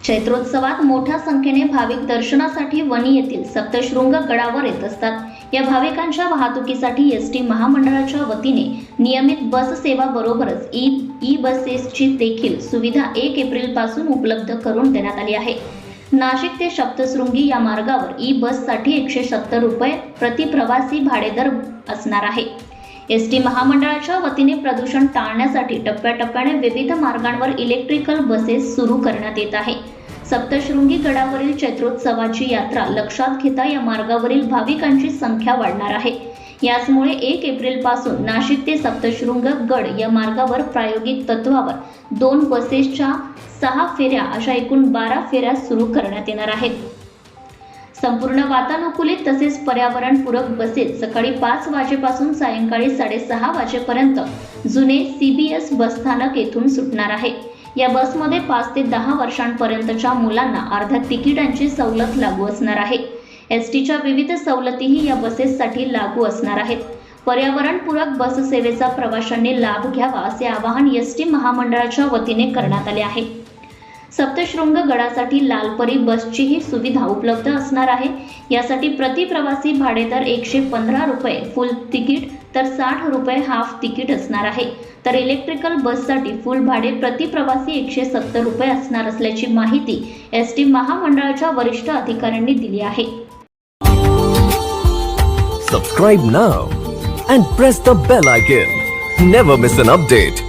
चैत्रोत्सवात मोठ्या संख्येने भाविक दर्शनासाठी वणी येथील सप्तशृंग गडावर येत असतात. या भाविकांच्या वाहतुकीसाठी एस टी महामंडळाच्या वतीने नियमित बस सेवा बरोबरच ई ई बसेसची देखील सुविधा एक एप्रिलपासून उपलब्ध करून देण्यात आली आहे. नाशिक ते सप्तशृंगी या मार्गावर ई बससाठी एकशे सत्तर रुपये प्रति प्रवासी भाडेदर असणार आहे. एस टी महामंडळाच्या वतीने प्रदूषण टाळण्यासाठी टप्प्याटप्प्याने विविध मार्गांवर इलेक्ट्रिकल बसेस सुरू करण्यात येत आहे. सप्तशृंगी गडावरील चैत्रोत्सवाची यात्रा लक्षात घेता या मार्गावरील भाविकांची संख्या वाढणार आहे. याचमुळे एक एप्रिलपासून नाशिक ते सप्तशृंग गड या मार्गावर प्रायोगिक तत्वावर दोन बसेसच्या सहा फेऱ्या अशा एकूण बारा फेऱ्या सुरू करण्यात येणार आहेत. संपूर्ण वातानुकूलित तसेच पर्यावरणपूरक बसेस सकाळी पाच वाजेपासून सायंकाळी साडेसहा वाजेपर्यंत जुने सीबीएस बसस्थानक येथून सुटणार आहे. या बसमध्ये पाच ते दहा वर्षांपर्यंतच्या मुलांना अर्ध्या तिकिटांची सवलत लागू असणार आहे. एस टीच्या विविध सवलतीही या बसेससाठी लागू असणार आहेत. पर्यावरणपूरक बस सेवेचा प्रवाशांनी लाभ घ्यावा असे आवाहन एस टी महामंडळाच्या वतीने करण्यात आले आहे. सप्तशृंग गडासाठी लालपरी बसचीही सुविधा उपलब्ध असणार आहे. यासाठी प्रति प्रवासी भाडेदर एकशे पंधरा रुपये फुल तिकीट तर साठ रुपये हाफ तिकीट असणार आहे. तर इलेक्ट्रिकल बससाठी फुल भाडे प्रति प्रवासी एकशे सत्तर रुपये असणार असल्याची माहिती एस टी महामंडळाच्या वरिष्ठ अधिकाऱ्यांनी दिली आहे. Subscribe now and press the bell icon never miss an update